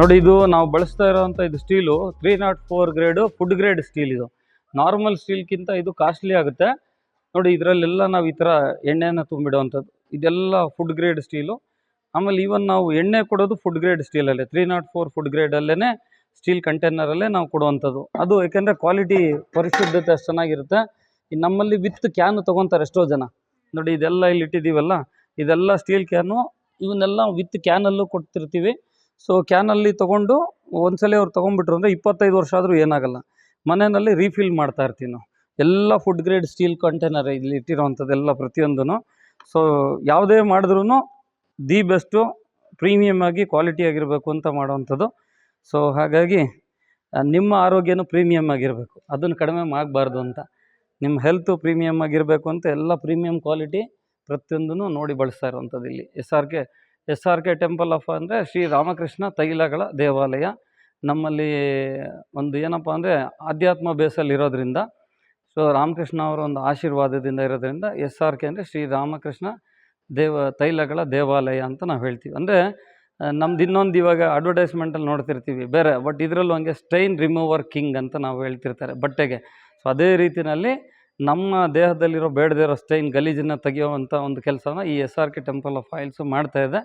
ನೋಡಿ, ಇದು ನಾವು ಬಳಸ್ತಾ ಇರೋವಂಥ ಇದು steel three not four grade food grade steel ಇದು. ನಾರ್ಮಲ್ ಸ್ಟೀಲ್ಗಿಂತ ಇದು ಕಾಸ್ಟ್ಲಿ ಆಗುತ್ತೆ. ನೋಡಿ, ಇದರಲ್ಲೆಲ್ಲ ನಾವು ಈ ಥರ ಎಣ್ಣೆನ ತುಂಬಿಡುವಂಥದ್ದು. ಇದೆಲ್ಲ ಫುಡ್ ಗ್ರೇಡ್ ಸ್ಟೀಲು ಆಮೇಲೆ ಈವನ್ ನಾವು ಎಣ್ಣೆ ಕೊಡೋದು ಫುಡ್ ಗ್ರೇಡ್ ಸ್ಟೀಲಲ್ಲೇ ತ್ರೀ ನಾಟ್ ಫೋರ್ ಫುಡ್ ಗ್ರೇಡಲ್ಲೇ ಸ್ಟೀಲ್ ಕಂಟೈನರಲ್ಲೇ ನಾವು ಕೊಡುವಂಥದ್ದು. ಅದು ಯಾಕೆಂದರೆ ಕ್ವಾಲಿಟಿ ಪರಿಶುದ್ಧತೆ ಅಷ್ಟು ಚೆನ್ನಾಗಿರುತ್ತೆ. ನಮ್ಮಲ್ಲಿ ವಿತ್ ಕ್ಯಾನು ತೊಗೊತಾರೆ ಎಷ್ಟೋ ಜನ. ನೋಡಿ, ಇದೆಲ್ಲ ಇಲ್ಲಿ ಇಟ್ಟಿದ್ದೀವಲ್ಲ ಇದೆಲ್ಲ ಸ್ಟೀಲ್ ಕ್ಯಾನು ಇವನ್ನೆಲ್ಲ ವಿತ್ ಕ್ಯಾನಲ್ಲೂ ಕೊಡ್ತಿರ್ತೀವಿ. ಸೊ ಕ್ಯಾನಲ್ಲಿ ತೊಗೊಂಡು ಒಂದ್ಸಲ ಅವ್ರು ತೊಗೊಂಡ್ಬಿಟ್ರು ಅಂದರೆ ಇಪ್ಪತ್ತೈದು ವರ್ಷ ಆದರೂ ಏನಾಗಲ್ಲ. ಮನೆಯಲ್ಲಿ ರೀಫಿಲ್ ಮಾಡ್ತಾ ಇರ್ತೀವಿ ಎಲ್ಲ ಫುಡ್ ಗ್ರೇಡ್ ಸ್ಟೀಲ್ ಕಂಟೈನರ್ ಇಲ್ಲಿ ಇಟ್ಟಿರೋವಂಥದ್ದೆಲ್ಲ ಪ್ರತಿಯೊಂದೂ ಸೊ ಯಾವುದೇ ಮಾಡಿದ್ರೂ ದಿ ಬೆಸ್ಟು ಪ್ರೀಮಿಯಮ್ ಆಗಿ ಕ್ವಾಲಿಟಿ ಆಗಿರಬೇಕು ಅಂತ ಮಾಡೋವಂಥದ್ದು. ಸೊ ಹಾಗಾಗಿ ನಿಮ್ಮ ಆರೋಗ್ಯನೂ ಪ್ರೀಮಿಯಮ್ ಆಗಿರಬೇಕು. ಅದನ್ನು ಕಡಿಮೆ ಆಗಬಾರ್ದು ಅಂತ. ನಿಮ್ಮ ಹೆಲ್ತು ಪ್ರೀಮಿಯಮ್ ಆಗಿರಬೇಕು ಅಂತ ಎಲ್ಲ ಪ್ರೀಮಿಯಮ್ ಕ್ವಾಲಿಟಿ ಪ್ರತಿಯೊಂದನ್ನು ನೋಡಿ ಬಳಸ್ತಾ ಇರುವಂಥದ್ದು ಇಲ್ಲಿ. S R K S R K temple of ಅಂದರೆ ಶ್ರೀ ರಾಮಕೃಷ್ಣ ತೈಲಗಳ ದೇವಾಲಯ. ನಮ್ಮಲ್ಲಿ ಒಂದು ಏನಪ್ಪ ಅಂದರೆ ಆಧ್ಯಾತ್ಮ ಬೇಸಲ್ಲಿ ಇರೋದ್ರಿಂದ, ಸೊ ರಾಮಕೃಷ್ಣ ಅವರ ಒಂದು ಆಶೀರ್ವಾದದಿಂದ ಇರೋದ್ರಿಂದ ಎಸ್ ಆರ್ ಕೆ ಅಂದರೆ ಶ್ರೀ ರಾಮಕೃಷ್ಣ ದೇವ, ತೈಲಗಳ ದೇವಾಲಯ ಅಂತ ನಾವು ಹೇಳ್ತೀವಿ. ಅಂದರೆ ನಮ್ದು ಇನ್ನೊಂದು ಇವಾಗ ಅಡ್ವರ್ಟೈಸ್ಮೆಂಟಲ್ಲಿ ನೋಡ್ತಿರ್ತೀವಿ ಬೇರೆ ಬಟ್ ಇದರಲ್ಲೂ ಹಂಗೆ ಸ್ಟೈನ್ ರಿಮೂವರ್ ಕಿಂಗ್ ಅಂತ ನಾವು ಹೇಳ್ತಿರ್ತಾರೆ ಬಟ್ಟೆಗೆ. ಸೊ ಅದೇ ರೀತಿಯಲ್ಲಿ ನಮ್ಮ ದೇಹದಲ್ಲಿರೋ ಬೇಡದೇ ಇರೋ ಸ್ಟೈನ್ ಗಲೀಜನ್ನು ತೆಗೆಯುವಂಥ ಒಂದು ಕೆಲಸನ ಈ S R K temple of oils ಮಾಡ್ತಾ ಇದೆ.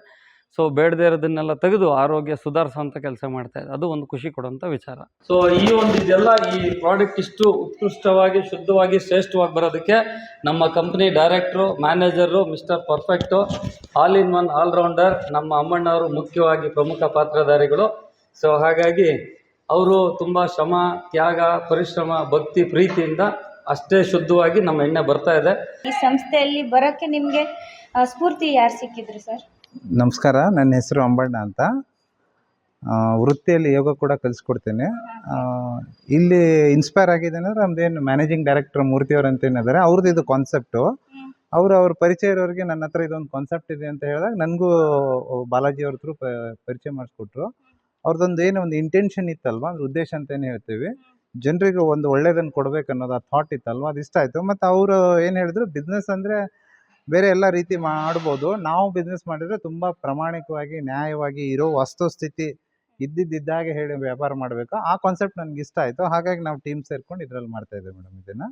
ಸೊ ಬೇಡದೇ ಇರೋದನ್ನೆಲ್ಲ ತೆಗೆದು ಆರೋಗ್ಯ ಸುಧಾರಿಸುವಂಥ ಕೆಲಸ ಮಾಡ್ತಾ ಇದೆ. ಅದು ಒಂದು ಖುಷಿ ಕೊಡುವಂಥ ವಿಚಾರ. ಸೊ ಈ ಒಂದು ಇದೆಲ್ಲ ಈ ಪ್ರಾಡಕ್ಟ್ ಇಷ್ಟು ಉತ್ಕೃಷ್ಟವಾಗಿ, ಶುದ್ಧವಾಗಿ, ಶ್ರೇಷ್ಠವಾಗಿ ಬರೋದಕ್ಕೆ ನಮ್ಮ company director manager mister perfect all in one all rounder ನಮ್ಮ ಅಮ್ಮಣ್ಣವರು ಮುಖ್ಯವಾಗಿ ಪ್ರಮುಖ ಪಾತ್ರಧಾರಿಗಳು. ಸೊ ಹಾಗಾಗಿ ಅವರು ತುಂಬ ಶ್ರಮ, ತ್ಯಾಗ, ಪರಿಶ್ರಮ, ಭಕ್ತಿ, ಪ್ರೀತಿಯಿಂದ ಅಷ್ಟೇ ಶುದ್ಧವಾಗಿ ನಮ್ಮ ಎಣ್ಣೆ ಬರ್ತಾ ಇದೆ. ಈ ಸಂಸ್ಥೆಯಲ್ಲಿ ಬರೋಕ್ಕೆ ನಿಮಗೆ ಸ್ಫೂರ್ತಿ ಯಾರು ಸಿಕ್ಕಿದ್ರು ಸರ್? ನಮಸ್ಕಾರ ನನ್ನ ಹೆಸರು ಅಂಬಣ್ಣ ಅಂತ. ಆ, ವೃತ್ತಿಯಲ್ಲಿ ಯೋಗ ಕೂಡ ಕಲಿಸ್ಕೊಡ್ತೇನೆ. ಆ, ಇಲ್ಲಿ ಇನ್ಸ್ಪೈರ್ ಆಗಿದೆ ಅಂದರೆ ನಮ್ದೇನು ಮ್ಯಾನೇಜಿಂಗ್ ಡೈರೆಕ್ಟರ್ ಮೂರ್ತಿಯವ್ರು ಅಂತ ಏನಿದ್ದಾರೆ ಅವ್ರದ್ದು ಇದು ಕಾನ್ಸೆಪ್ಟು ಅವರು ಅವ್ರ ಪರಿಚಯ ಇರೋರಿಗೆ ನನ್ನ ಹತ್ರ ಇದೊಂದು ಕಾನ್ಸೆಪ್ಟ್ ಇದೆ ಅಂತ ಹೇಳಿದಾಗ ನನಗೂ ಬಾಲಾಜಿ ಅವ್ರ ಥ್ರೂ ಪರಿಚಯ ಮಾಡಿಸ್ಕೊಟ್ರು. ಅವ್ರದ್ದೊಂದು ಏನು ಒಂದು ಇಂಟೆನ್ಷನ್ ಇತ್ತಲ್ವಾ ಅಂದ್ರೆ ಉದ್ದೇಶ ಅಂತ ಏನು ಹೇಳ್ತೀವಿ. ಜನರಿಗೆ ಒಂದು ಒಳ್ಳೇದನ್ನು ಕೊಡಬೇಕು ಅನ್ನೋದು ಆ ಥಾಟ್ ಇತ್ತಲ್ವ? ಅದು ಇಷ್ಟ ಆಯಿತು. ಮತ್ತು ಅವರು ಏನು ಹೇಳಿದ್ರು ಬಿಸ್ನೆಸ್ ಅಂದರೆ ಬೇರೆ ಎಲ್ಲ ರೀತಿ ಮಾಡ್ಬೋದು. ನಾವು ಬಿಸ್ನೆಸ್ ಮಾಡಿದರೆ ತುಂಬ ಪ್ರಾಮಾಣಿಕವಾಗಿ, ನ್ಯಾಯವಾಗಿ ಇರೋ ವಸ್ತುಸ್ಥಿತಿ ಇದ್ದಿದ್ದಾಗೆ ಹೇಳಿ ವ್ಯಾಪಾರ ಮಾಡಬೇಕು. ಆ ಕಾನ್ಸೆಪ್ಟ್ ನನಗೆ ಇಷ್ಟ ಆಯಿತು. ಹಾಗಾಗಿ ನಾವು ಟೀಮ್ ಸೇರ್ಕೊಂಡು ಇದರಲ್ಲಿ ಮಾಡ್ತಾ ಇದ್ದೇವೆ ಮೇಡಮ್ ಇದನ್ನು.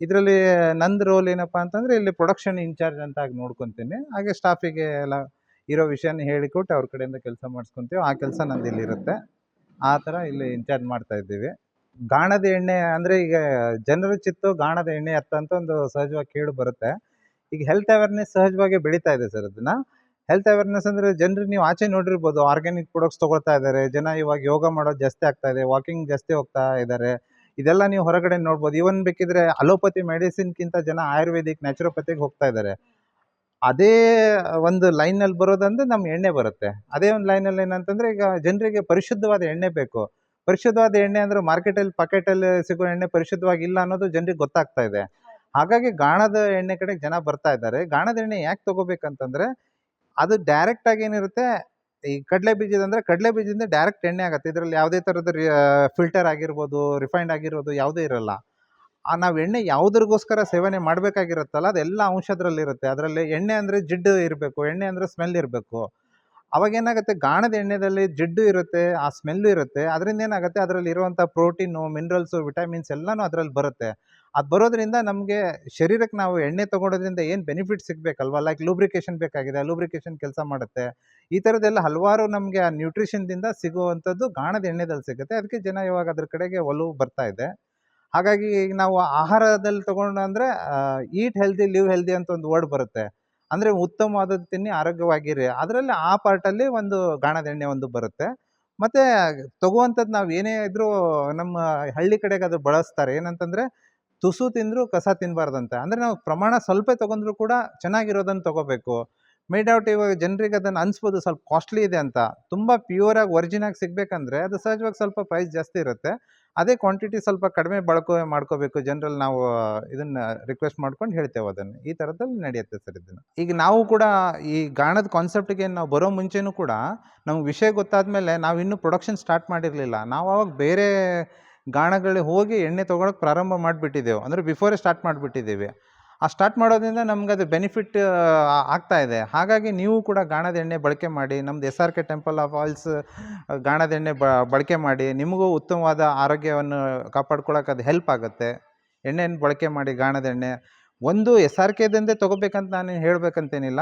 ಇದರಲ್ಲಿ ನಂದು ರೋಲ್ ಏನಪ್ಪ ಅಂತಂದರೆ, ಇಲ್ಲಿ ಪ್ರೊಡಕ್ಷನ್ ಇನ್ಚಾರ್ಜ್ ಅಂತ ಆಗಿ ನೋಡ್ಕೊತೀನಿ. ಹಾಗೆ ಸ್ಟಾಫಿಗೆ ಎಲ್ಲ ಇರೋ ವಿಷಯನ ಹೇಳಿಕೊಟ್ಟು ಅವ್ರ ಕಡೆಯಿಂದ ಕೆಲಸ ಮಾಡಿಸ್ಕೊತೀವಿ. ಆ ಕೆಲಸ ನಂದು ಇಲ್ಲಿರುತ್ತೆ ಆ ಥರ ಇಲ್ಲಿ ಇನ್ಚಾರ್ಜ್ ಮಾಡ್ತಾ ಇದ್ದೀವಿ. ಗಾಣದ ಎಣ್ಣೆ ಅಂದರೆ ಈಗ ಜನರ ಚಿತ್ತು ಗಾಣದ ಎಣ್ಣೆ ಅತ್ತ ಅಂತ ಒಂದು ಸಹಜವಾಗಿ ಕೇಳು ಬರುತ್ತೆ. ಈಗ ಹೆಲ್ತ್ ಅವೇರ್ನೆಸ್ ಸಹಜವಾಗಿ ಬೆಳೀತಾ ಇದೆ ಸರ್ ಅದನ್ನ. ಹೆಲ್ತ್ ಅವೇರ್ನೆಸ್ ಅಂದರೆ ಜನರು ನೀವು ಆಚೆ ನೋಡಿರ್ಬೋದು ಆರ್ಗ್ಯಾನಿಕ್ ಪ್ರಾಡಕ್ಟ್ಸ್ ತೊಗೊಳ್ತಾ ಇದ್ದಾರೆ ಜನ ಇವಾಗ ಯೋಗ ಮಾಡೋದು ಜಾಸ್ತಿ ಆಗ್ತಾ ಇದೆ ವಾಕಿಂಗ್ ಜಾಸ್ತಿ ಹೋಗ್ತಾ ಇದ್ದಾರೆ ಇದೆಲ್ಲ ನೀವು ಹೊರಗಡೆ ನೋಡ್ಬೋದು. ಇವನ್ ಬೇಕಿದ್ರೆ ಅಲೋಪತಿ ಮೆಡಿಸಿನ್ಗಿಂತ ಜನ ಆಯುರ್ವೇದಿಕ್ ನ್ಯಾಚುರೋಪತಿಗೆ ಹೋಗ್ತಾ ಇದ್ದಾರೆ ಅದೇ ಒಂದು ಲೈನಲ್ಲಿ ಬರೋದಂದ್ರೆ ನಮ್ಮ ಎಣ್ಣೆ ಬರುತ್ತೆ. ಅದೇ ಒಂದು ಲೈನಲ್ಲಿ ಏನಂತಂದರೆ ಈಗ ಜನರಿಗೆ ಪರಿಶುದ್ಧವಾದ ಎಣ್ಣೆ ಬೇಕು. ಪರಿಶುದ್ಧವಾದ ಎಣ್ಣೆ ಅಂದ್ರೆ ಮಾರ್ಕೆಟಲ್ಲಿ, ಪಾಕೆಟಲ್ಲಿ ಸಿಗೋ ಎಣ್ಣೆ ಪರಿಶುದ್ಧವಾಗಿ ಇಲ್ಲ ಅನ್ನೋದು ಜನರಿಗೆ ಗೊತ್ತಾಗ್ತಾ ಇದೆ. ಹಾಗಾಗಿ ಗಾಣದ ಎಣ್ಣೆ ಕಡೆಗೆ ಜನ ಬರ್ತಾ ಇದ್ದಾರೆ. ಗಾಣದ ಎಣ್ಣೆ ಯಾಕೆ ತಗೋಬೇಕಂತಂದ್ರೆ, ಅದು ಡೈರೆಕ್ಟ್ ಆಗಿ ಏನಿರುತ್ತೆ, ಈ ಕಡಲೆ ಬೀಜದ ಅಂದ್ರೆ ಕಡಲೆ ಬೀಜದಿಂದ ಡೈರೆಕ್ಟ್ ಎಣ್ಣೆ ಆಗುತ್ತೆ. ಇದರಲ್ಲಿ ಯಾವುದೇ ಥರದ ಫಿಲ್ಟರ್ ಆಗಿರ್ಬೋದು ರಿಫೈಂಡ್ ಆಗಿರ್ಬೋದು ಯಾವುದೇ ಇರಲ್ಲ. ಆ ನಾವು ಎಣ್ಣೆ ಯಾವುದ್ರಿಗೋಸ್ಕರ ಸೇವನೆ ಮಾಡಬೇಕಾಗಿರುತ್ತಲ್ಲ, ಅದೆಲ್ಲ ಅಂಶದ್ರಲ್ಲಿರುತ್ತೆ. ಅದರಲ್ಲಿ ಎಣ್ಣೆ ಅಂದರೆ ಜಿಡ್ಡು ಇರಬೇಕು, ಎಣ್ಣೆ ಅಂದರೆ ಸ್ಮೆಲ್ ಇರಬೇಕು. ಅವಾಗ ಏನಾಗುತ್ತೆ? ಗಾಣದ ಎಣ್ಣೆದಲ್ಲಿ ಜಿಡ್ಡು ಇರುತ್ತೆ, ಆ ಸ್ಮೆಲ್ಲು ಇರುತ್ತೆ. ಅದರಿಂದ ಏನಾಗುತ್ತೆ? ಅದರಲ್ಲಿ ಇರುವಂಥ ಪ್ರೋಟೀನು ಮಿನರಲ್ಸು ವಿಟಮಿನ್ಸ್ ಎಲ್ಲನೂ ಅದರಲ್ಲಿ ಬರುತ್ತೆ. ಅದು ಬರೋದ್ರಿಂದ ನಮಗೆ ಶರೀರಕ್ಕೆ ನಾವು ಎಣ್ಣೆ ತಗೊಳೋದ್ರಿಂದ ಏನು ಬೆನಿಫಿಟ್ ಸಿಗಬೇಕಲ್ವ? ಲೈಕ್ ಲೂಬ್ರಿಕೇಶನ್ ಬೇಕಾಗಿದೆ ಲೂಬ್ರಿಕೇಶನ್ ಕೆಲಸ ಮಾಡುತ್ತೆ. ಈ ಥರದ್ದೆಲ್ಲ ಹಲವಾರು ನಮಗೆ ಆ ನ್ಯೂಟ್ರಿಷನ್ದಿಂದ ಸಿಗುವಂಥದ್ದು ಗಾಣದ ಎಣ್ಣೆದಲ್ಲಿ ಸಿಗುತ್ತೆ. ಅದಕ್ಕೆ ಜನ ಇವಾಗ ಅದ್ರ ಕಡೆಗೆ ಒಲವು ಬರ್ತಾ ಇದೆ. ಹಾಗಾಗಿ ನಾವು ಆಹಾರದಲ್ಲಿ ತಗೊಂಡು ಅಂದರೆ ಈಟ್ ಹೆಲ್ದಿ ಲಿವ್ ಹೆಲ್ದಿ ಅಂತ ಒಂದು ವರ್ಡ್ ಬರುತ್ತೆ. ಅಂದರೆ ಉತ್ತಮವಾದ ತಿನ್ನಿ, ಆರೋಗ್ಯವಾಗಿರಿ. ಅದರಲ್ಲಿ ಆ ಪಾರ್ಟಲ್ಲಿ ಒಂದು ಗಾಣದೆಣ್ಣೆ ಒಂದು ಬರುತ್ತೆ. ಮತ್ತು ತಗೋವಂಥದ್ದು ನಾವು ಏನೇ ಇದ್ದರೂ ನಮ್ಮ ಹಳ್ಳಿ ಕಡೆಗೆ ಅದು ಬಳಸ್ತಾರೆ. ಏನಂತಂದರೆ ತುಸು ತಿಂದರೂ ಕಸ ತಿನ್ನಬಾರ್ದಂತೆ ಅಂದರೆ ನಾವು ಪ್ರಮಾಣ ಸ್ವಲ್ಪ ತಗೊಂಡ್ರೂ ಕೂಡ ಚೆನ್ನಾಗಿರೋದನ್ನು ತೊಗೋಬೇಕು. ಮೇಡ್ ಔಟ್ ಇವಾಗ ಜನರಿಗೆ ಅದನ್ನು ಅನಿಸ್ಬೋದು ಸ್ವಲ್ಪ ಕಾಸ್ಟ್ಲಿ ಇದೆ ಅಂತ. ತುಂಬ ಪ್ಯೂರಾಗಿ ಒರಿಜಿನಾಗಿ ಸಿಗಬೇಕಂದ್ರೆ ಅದು ಸಹಜವಾಗಿ ಸ್ವಲ್ಪ ಪ್ರೈಸ್ ಜಾಸ್ತಿ ಇರುತ್ತೆ. ಅದೇ ಕ್ವಾಂಟಿಟಿ ಸ್ವಲ್ಪ ಕಡಿಮೆ ಬಳಕೆ, ಮಾಡ್ಕೋಬೇಕು. ಜನರಲ್ ನಾವು ಇದನ್ನು ರಿಕ್ವೆಸ್ಟ್ ಮಾಡ್ಕೊಂಡು ಹೇಳ್ತೇವೆ ಅದನ್ನು. ಈ ಥರದಲ್ಲಿ ನಡೆಯುತ್ತೆ ಸರ್ ಇದನ್ನು. ಈಗ ನಾವು ಕೂಡ ಈ ಗಾಣದ ಕಾನ್ಸೆಪ್ಟ್ಗೆ ನಾವು ಬರೋ ಮುಂಚೆನೂ ಕೂಡ ನಮ್ಗೆ ವಿಷಯ ಗೊತ್ತಾದ್ಮೇಲೆ ನಾವು ಇನ್ನೂ ಪ್ರೊಡಕ್ಷನ್ ಸ್ಟಾರ್ಟ್ ಮಾಡಿರಲಿಲ್ಲ. ನಾವು ಅವಾಗ ಬೇರೆ ಗಾಣಗಳಿಗೆ ಹೋಗಿ ಎಣ್ಣೆ ತೊಗೊಳಕ್ಕೆ ಪ್ರಾರಂಭ ಮಾಡಿಬಿಟ್ಟಿದ್ದೆವು. ಅಂದರೆ ಬಿಫೋರೇ ಸ್ಟಾರ್ಟ್ ಮಾಡಿಬಿಟ್ಟಿದ್ದೀವಿ. ಆ ಸ್ಟಾರ್ಟ್ ಮಾಡೋದ್ರಿಂದ ನಮ್ಗೆ ಅದು ಬೆನಿಫಿಟ್ ಆಗ್ತಾ ಇದೆ. ಹಾಗಾಗಿ ನೀವು ಕೂಡ ಗಾಣದ ಎಣ್ಣೆ ಬಳಕೆ ಮಾಡಿ, ನಮ್ದು S R K temple of oils ಗಾಣದ ಎಣ್ಣೆ ಬಳಕೆ ಮಾಡಿ, ನಿಮಗೂ ಉತ್ತಮವಾದ ಆರೋಗ್ಯವನ್ನು ಕಾಪಾಡ್ಕೊಳಕ್ಕೆ ಅದು ಹೆಲ್ಪ್ ಆಗುತ್ತೆ. ಎಣ್ಣೆಯನ್ನು ಬಳಕೆ ಮಾಡಿ ಗಾಣದ ಎಣ್ಣೆ. ಒಂದು ಎಸ್ ಆರ್ ಕೆದಂತೆ ತೊಗೋಬೇಕಂತ ನಾನು ಹೇಳಬೇಕಂತೇನಿಲ್ಲ.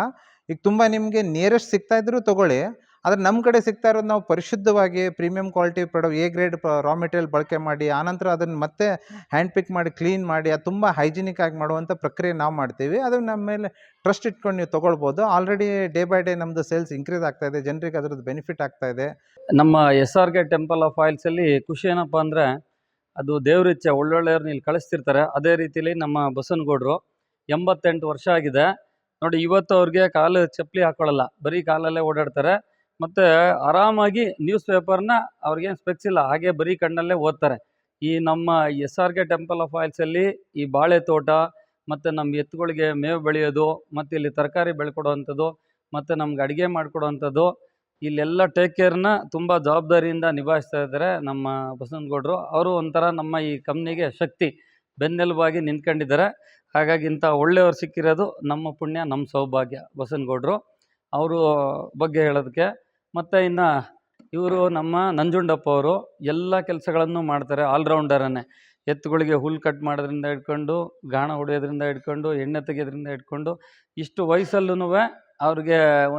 ಈಗ ತುಂಬ ನಿಮಗೆ ನಿಯರೆಸ್ಟ್ ಸಿಗ್ತಾ ಇದ್ದರೂ ತೊಗೊಳ್ಳಿ. ಆದರೆ ನಮ್ಮ ಕಡೆ ಸಿಗ್ತಾ ಇರೋದು ನಾವು ಪರಿಶುದ್ಧವಾಗಿ premium quality product A grade raw material ಬಳಕೆ ಮಾಡಿ ಆನಂತರ ಅದನ್ನು ಮತ್ತೆ ಹ್ಯಾಂಡ್ ಪಿಕ್ ಮಾಡಿ ಕ್ಲೀನ್ ಮಾಡಿ, ಅದು ತುಂಬ ಹೈಜಿನಿಕ್ ಆಗಿ ಮಾಡುವಂಥ ಪ್ರಕ್ರಿಯೆ ನಾವು ಮಾಡ್ತೀವಿ. ಅದು ನಮ್ಮ ಮೇಲೆ ಟ್ರಸ್ಟ್ ಇಟ್ಕೊಂಡು ನೀವು ತೊಗೊಳ್ಬೋದು. ಆಲ್ರೆಡಿ ಡೇ ಬೈ ಡೇ ನಮ್ಮದು ಸೇಲ್ಸ್ ಇನ್ಕ್ರೀಸ್ ಆಗ್ತಾ ಇದೆ, ಜನರಿಗೆ ಅದರದ್ದು ಬೆನಿಫಿಟ್ ಆಗ್ತಾ ಇದೆ. ನಮ್ಮ S R K temple of ಆಯಿಲ್ಸಲ್ಲಿ ಖುಷಿ ಏನಪ್ಪ ಅಂದರೆ ಅದು ದೇವರಿಚ್ಛೆ ಒಳ್ಳೊಳ್ಳೆಯವ್ರನ್ನ ಇಲ್ಲಿ ಕಳಿಸ್ತಿರ್ತಾರೆ. ಅದೇ ರೀತಿಲಿ ನಮ್ಮ ಬಸವನಗೌಡರು ಎಂಬತ್ತೆಂಟು ವರ್ಷ ಆಗಿದೆ. ನೋಡಿ, ಇವತ್ತು ಅವ್ರಿಗೆ ಕಾಲು ಚಪ್ಪಲಿ ಹಾಕೊಳ್ಳಲ್ಲ, ಬರೀ ಕಾಲಲ್ಲೇ ಓಡಾಡ್ತಾರೆ. ಮತ್ತು ಆರಾಮಾಗಿ ನ್ಯೂಸ್ ಪೇಪರ್ನ ಅವ್ರಿಗೇನು ಸ್ಪೆಕ್ಸ್ ಇಲ್ಲ, ಹಾಗೆ ಬರೀ ಕಣ್ಣಲ್ಲೇ ಓದ್ತಾರೆ. ಈ ನಮ್ಮ S R K temple of ಆಯಿಲ್ಸಲ್ಲಿ ಈ ಬಾಳೆ ತೋಟ, ಮತ್ತು ನಮ್ಮ ಎತ್ತುಗಳಿಗೆ ಮೇವು ಬೆಳೆಯೋದು, ಮತ್ತು ಇಲ್ಲಿ ತರಕಾರಿ ಬೆಳ್ಕೊಡೋವಂಥದ್ದು, ಮತ್ತು ನಮ್ಗೆ ಅಡುಗೆ ಮಾಡಿಕೊಡೋವಂಥದ್ದು, ಇಲ್ಲೆಲ್ಲ ಟೇಕ್ ಕೇರ್ನ ತುಂಬ ಜವಾಬ್ದಾರಿಯಿಂದ ನಿಭಾಯಿಸ್ತಾ ಇದ್ದಾರೆ ನಮ್ಮ ಬಸವನಗೌಡರು. ಅವರು ಒಂಥರ ನಮ್ಮ ಈ ಕಂಪ್ನಿಗೆ ಶಕ್ತಿ, ಬೆನ್ನೆಲುಬಾಗಿ ನಿಂತ್ಕೊಂಡಿದ್ದಾರೆ. ಹಾಗಾಗಿ ಇಂಥ ಒಳ್ಳೆಯವರು ಸಿಕ್ಕಿರೋದು ನಮ್ಮ ಪುಣ್ಯ, ನಮ್ಮ ಸೌಭಾಗ್ಯ ಬಸವನಗೌಡರು. ಅವರು ಬಗ್ಗೆ ಹೇಳೋದಕ್ಕೆ ಮತ್ತು ಇನ್ನು ಇವರು ನಮ್ಮ ನಂಜುಂಡಪ್ಪ ಅವರು ಎಲ್ಲ ಕೆಲಸಗಳನ್ನು ಮಾಡ್ತಾರೆ ಆಲ್ರೌಂಡರನ್ನೇ. ಎತ್ತುಗಳಿಗೆ ಹುಲ್ಲು ಕಟ್ ಮಾಡೋದ್ರಿಂದ ಹಿಡ್ಕೊಂಡು, ಗಾಣ ಹೊಡೆಯೋದ್ರಿಂದ ಹಿಡ್ಕೊಂಡು, ಎಣ್ಣೆ ತೆಗೆಯೋದ್ರಿಂದ ಹಿಡ್ಕೊಂಡು, ಇಷ್ಟು ವಯಸ್ಸಲ್ಲೂ ಅವ್ರಿಗೆ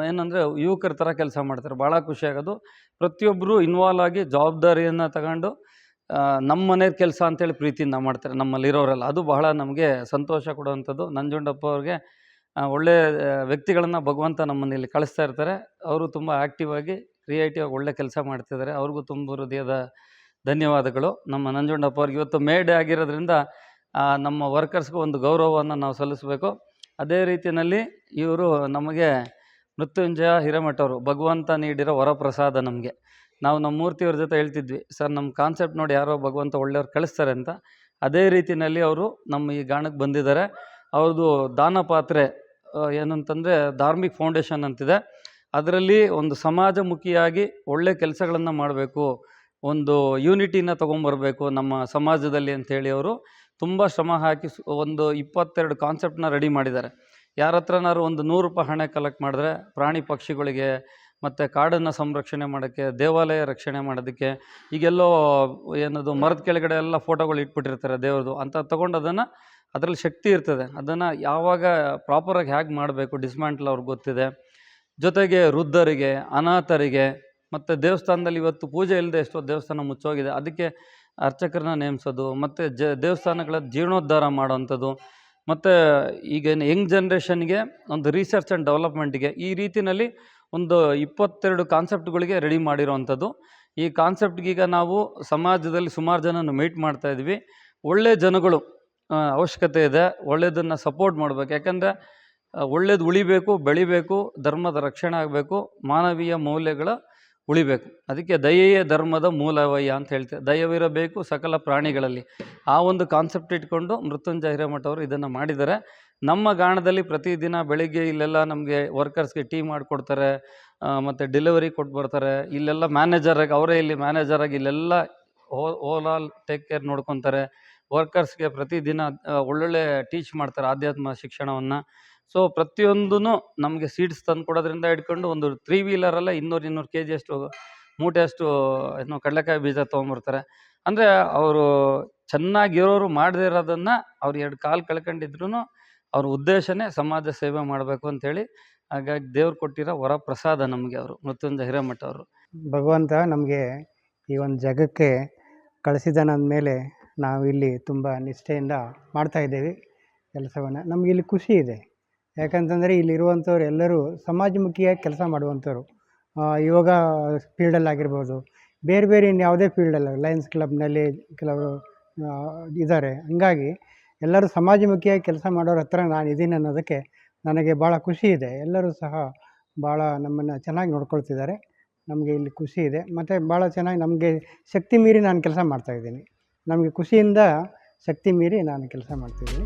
ಏನಂದರೆ ಯುವಕರ ಥರ ಕೆಲಸ ಮಾಡ್ತಾರೆ. ಭಾಳ ಖುಷಿಯಾಗೋದು ಪ್ರತಿಯೊಬ್ಬರು ಇನ್ವಾಲ್ವ್ ಆಗಿ ಜವಾಬ್ದಾರಿಯನ್ನು ತಗೊಂಡು ನಮ್ಮ ಮನೆ ಕೆಲಸ ಅಂತೇಳಿ ಪ್ರೀತಿಯಿಂದ ಮಾಡ್ತಾರೆ ನಮ್ಮಲ್ಲಿರೋರೆಲ್ಲ. ಅದು ಬಹಳ ನಮಗೆ ಸಂತೋಷ ಕೊಡುವಂಥದ್ದು. ನಂಜುಂಡಪ್ಪ ಅವ್ರಿಗೆ ಆ, ಒಳ್ಳೆ ವ್ಯಕ್ತಿಗಳನ್ನು ಭಗವಂತ ನಮ್ಮನ್ನು ಇಲ್ಲಿ ಕಳಿಸ್ತಾ ಇರ್ತಾರೆ. ಅವರು ತುಂಬ ಆ್ಯಕ್ಟಿವ್ ಆಗಿ ಕ್ರಿಯೇಟಿವ್ ಆಗಿ ಒಳ್ಳೆ ಕೆಲಸ ಮಾಡ್ತಿದ್ದಾರೆ. ಅವ್ರಿಗೂ ತುಂಬ ಹೃದಯದ ಧನ್ಯವಾದಗಳು. ನಮ್ಮ ನಂಜುಂಡಪ್ಪ ಅವ್ರಿಗೆ ಇವತ್ತು ಮೇಡ್ ಆಗಿರೋದ್ರಿಂದ ನಮ್ಮ ವರ್ಕರ್ಸ್ಗೂ ಒಂದು ಗೌರವವನ್ನು ನಾವು ಸಲ್ಲಿಸಬೇಕು. ಅದೇ ರೀತಿಯಲ್ಲಿ ಇವರು ನಮಗೆ ಮೃತ್ಯುಂಜಯ ಹಿರೇಮಠ ಅವರು ಭಗವಂತ ನೀಡಿರೋ ವರಪ್ರಸಾದ ನಮಗೆ. ನಾವು ನಮ್ಮ ಮೂರ್ತಿಯವ್ರ ಜೊತೆ ಹೇಳ್ತಿದ್ವಿ ಸರ್ ನಮ್ಮ ಕಾನ್ಸೆಪ್ಟ್ ನೋಡಿ ಯಾರೋ ಭಗವಂತ ಒಳ್ಳೆಯವ್ರು ಕಳಿಸ್ತಾರೆ ಅಂತ. ಅದೇ ರೀತಿಯಲ್ಲಿ ಅವರು ನಮ್ಮ ಈ ಗಾಣಕ್ಕೆ ಬಂದಿದ್ದಾರೆ. ಅವ್ರದ್ದು ದಾನ ಪಾತ್ರೆ ಏನಂತಂದರೆ ಧಾರ್ಮಿಕ ಫೌಂಡೇಶನ್ ಅಂತಿದೆ. ಅದರಲ್ಲಿ ಒಂದು ಸಮಾಜಮುಖಿಯಾಗಿ ಒಳ್ಳೆ ಕೆಲಸಗಳನ್ನು ಮಾಡಬೇಕು. ಒಂದು ಯೂನಿಟಿನ ತೊಗೊಂಬರಬೇಕು ನಮ್ಮ ಸಮಾಜದಲ್ಲಿ ಅಂಥೇಳಿ ಅವರು ತುಂಬ ಶ್ರಮ ಹಾಕಿ ಒಂದು ಇಪ್ಪತ್ತೆರಡು ಕಾನ್ಸೆಪ್ಟನ್ನ ರೆಡಿ ಮಾಡಿದ್ದಾರೆ. ಯಾರ ಹತ್ರನಾದ್ರು ಒಂದು ನೂರು ರೂಪಾಯಿ ಹಣ ಕಲೆಕ್ಟ್ ಮಾಡಿದ್ರೆ ಪ್ರಾಣಿ ಪಕ್ಷಿಗಳಿಗೆ ಮತ್ತು ಕಾಡನ್ನು ಸಂರಕ್ಷಣೆ ಮಾಡೋಕ್ಕೆ, ದೇವಾಲಯ ರಕ್ಷಣೆ ಮಾಡೋದಕ್ಕೆ, ಈಗೆಲ್ಲೋ ಏನದು ಮರದ ಕೆಳಗಡೆ ಎಲ್ಲ ಫೋಟೋಗಳು ಇಟ್ಬಿಟ್ಟಿರ್ತಾರೆ ದೇವ್ರದ್ದು. ಅಂತ ತೊಗೊಂಡು ಅದನ್ನು ಅದರಲ್ಲಿ ಶಕ್ತಿ ಇರ್ತದೆ. ಅದನ್ನು ಯಾವಾಗ ಪ್ರಾಪರಾಗಿ ಹೇಗೆ ಮಾಡಬೇಕು ಡಿಸ್ಮ್ಯಾಂಟ್ಲ್ ಅವ್ರಿಗೆ ಗೊತ್ತಿದೆ. ಜೊತೆಗೆ ವೃದ್ಧರಿಗೆ, ಅನಾಥರಿಗೆ, ಮತ್ತು ದೇವಸ್ಥಾನದಲ್ಲಿ ಇವತ್ತು ಪೂಜೆ ಇಲ್ಲದೆ ಎಷ್ಟೋ ದೇವಸ್ಥಾನ ಮುಚ್ಚೋಗಿದೆ. ಅದಕ್ಕೆ ಅರ್ಚಕರನ್ನ ನೇಮಿಸೋದು, ಮತ್ತು ಜ ದೇವಸ್ಥಾನಗಳ ಜೀರ್ಣೋದ್ಧಾರ ಮಾಡೋವಂಥದ್ದು, ಮತ್ತು ಈಗ ಯಂಗ್ ಜನ್ರೇಷನ್ಗೆ ಒಂದು ರಿಸರ್ಚ್ ಆ್ಯಂಡ್ ಡೆವಲಪ್ಮೆಂಟ್ಗೆ ಈ ರೀತಿಯಲ್ಲಿ ಒಂದು ಇಪ್ಪತ್ತೆರಡು ಕಾನ್ಸೆಪ್ಟ್ಗಳಿಗೆ ರೆಡಿ ಮಾಡಿರೋವಂಥದ್ದು. ಈ ಕಾನ್ಸೆಪ್ಟ್ಗೀಗ ನಾವು ಸಮಾಜದಲ್ಲಿ ಸುಮಾರು ಜನನ ಮೀಟ್ ಮಾಡ್ತಾ ಇದ್ವಿ. ಒಳ್ಳೆ ಜನಗಳು ಅವಶ್ಯಕತೆ ಇದೆ. ಒಳ್ಳೆಯದನ್ನು ಸಪೋರ್ಟ್ ಮಾಡಬೇಕು. ಯಾಕಂದರೆ ಒಳ್ಳೇದು ಉಳಿಬೇಕು, ಬೆಳಿಬೇಕು, ಧರ್ಮದ ರಕ್ಷಣೆ ಆಗಬೇಕು, ಮಾನವೀಯ ಮೌಲ್ಯಗಳ ಉಳಿಬೇಕು. ಅದಕ್ಕೆ ದಯೆಯೇ ಧರ್ಮದ ಮೂಲವಯ್ಯ ಅಂತ ಹೇಳ್ತೇವೆ. ದಯವಿರಬೇಕು ಸಕಲ ಪ್ರಾಣಿಗಳಲ್ಲಿ. ಆ ಒಂದು ಕಾನ್ಸೆಪ್ಟ್ ಇಟ್ಕೊಂಡು ಮೃತ್ಯುಂಜಯ ಹಿರೇಮಠ ಅವರು ಇದನ್ನು ಮಾಡಿದ್ದಾರೆ. ನಮ್ಮ ಗಾಣದಲ್ಲಿ ಪ್ರತಿದಿನ ಬೆಳಿಗ್ಗೆ ಇಲ್ಲೆಲ್ಲ ನಮಗೆ ವರ್ಕರ್ಸ್ಗೆ ಟೀ ಮಾಡಿಕೊಡ್ತಾರೆ ಮತ್ತು ಡೆಲಿವರಿ ಕೊಟ್ಟು ಬರ್ತಾರೆ. ಇಲ್ಲೆಲ್ಲ ಮ್ಯಾನೇಜರಾಗಿ ಅವರೇ ಇಲ್ಲಿ ಮ್ಯಾನೇಜರಾಗಿ ಇಲ್ಲೆಲ್ಲ ಓಲ್ ಆಲ್ ಟೇಕ್ ಕೇರ್ ನೋಡ್ಕೊತಾರೆ. ವರ್ಕರ್ಸ್ಗೆ ಪ್ರತಿದಿನ ಒಳ್ಳೊಳ್ಳೆ ಟೀಚ್ ಮಾಡ್ತಾರೆ ಆಧ್ಯಾತ್ಮ ಶಿಕ್ಷಣವನ್ನು. ಸೊ ಪ್ರತಿಯೊಂದೂ ನಮಗೆ ಸೀಡ್ಸ್ ತಂದು ಕೊಡೋದ್ರಿಂದ ಹಿಡ್ಕೊಂಡು ಒಂದು ತ್ರೀ ವೀಲರಲ್ಲೇ ಇನ್ನೂರು ಇನ್ನೂರು ಕೆ ಜಿಯಷ್ಟು ಮೂಟೆ ಅಷ್ಟು, ಏನು ಕಡಲೆಕಾಯಿ ಬೀಜ ತೊಗೊಂಬರ್ತಾರೆ ಅಂದರೆ ಅವರು ಚೆನ್ನಾಗಿರೋರು ಮಾಡದೇ ಇರೋದನ್ನು ಅವ್ರು ಎರಡು ಕಾಲು ಕಳ್ಕೊಂಡಿದ್ರು ಅವ್ರ ಉದ್ದೇಶನೇ ಸಮಾಜ ಸೇವೆ ಮಾಡಬೇಕು ಅಂತೇಳಿ ಹಾಗಾಗಿ ದೇವ್ರು ಕೊಟ್ಟಿರೋ ವರ ಪ್ರಸಾದ ನಮಗೆ ಅವರು, ಮೃತ್ಯುಂಜಯ ಹಿರೇಮಠ ಅವರು ಭಗವಂತ ನಮಗೆ ಈ ಒಂದು ಜಗಕ್ಕೆ ಅಂದ ನಾವು ಇಲ್ಲಿ ತುಂಬ ನಿಷ್ಠೆಯಿಂದ ಮಾಡ್ತಾ ಇದ್ದೇವೆ ಕೆಲಸವನ್ನು. ನಮಗೆ ಇಲ್ಲಿ ಖುಷಿ ಇದೆ. ಯಾಕಂತಂದರೆ ಇಲ್ಲಿರುವಂಥವ್ರು ಎಲ್ಲರೂ ಸಮಾಜಮುಖಿಯಾಗಿ ಕೆಲಸ ಮಾಡುವಂಥವ್ರು. ಯೋಗ ಫೀಲ್ಡಲ್ಲಾಗಿರ್ಬೋದು ಬೇರೆ ಬೇರೆ ಇನ್ಯಾವುದೇ ಫೀಲ್ಡಲ್ಲ ಲಯನ್ಸ್ ಕ್ಲಬ್ನಲ್ಲಿ ಕೆಲವರು ಇದ್ದಾರೆ ಹಂಗಾಗಿ ಎಲ್ಲರೂ ಸಮಾಜಮುಖಿಯಾಗಿ ಕೆಲಸ ಮಾಡೋರ ಹತ್ರ ನಾನು ಇದ್ದೀನಿ ಅನ್ನೋದಕ್ಕೆ ನನಗೆ ಭಾಳ ಖುಷಿ ಇದೆ. ಎಲ್ಲರೂ ಸಹ ಭಾಳ ನಮ್ಮನ್ನು ಚೆನ್ನಾಗಿ ನೋಡ್ಕೊಳ್ತಿದ್ದಾರೆ. ನಮಗೆ ಇಲ್ಲಿ ಖುಷಿ ಇದೆ. ಮತ್ತು ಭಾಳ ಚೆನ್ನಾಗಿ ನಮಗೆ ಶಕ್ತಿ ಮೀರಿ ನಾನು ಕೆಲಸ ಮಾಡ್ತಾಯಿದ್ದೀನಿ ನಮಗೆ ಖುಷಿಯಿಂದ ಶಕ್ತಿ ಮೀರಿ ನಾನು ಕೆಲಸ ಮಾಡ್ತಿದ್ದೀನಿ.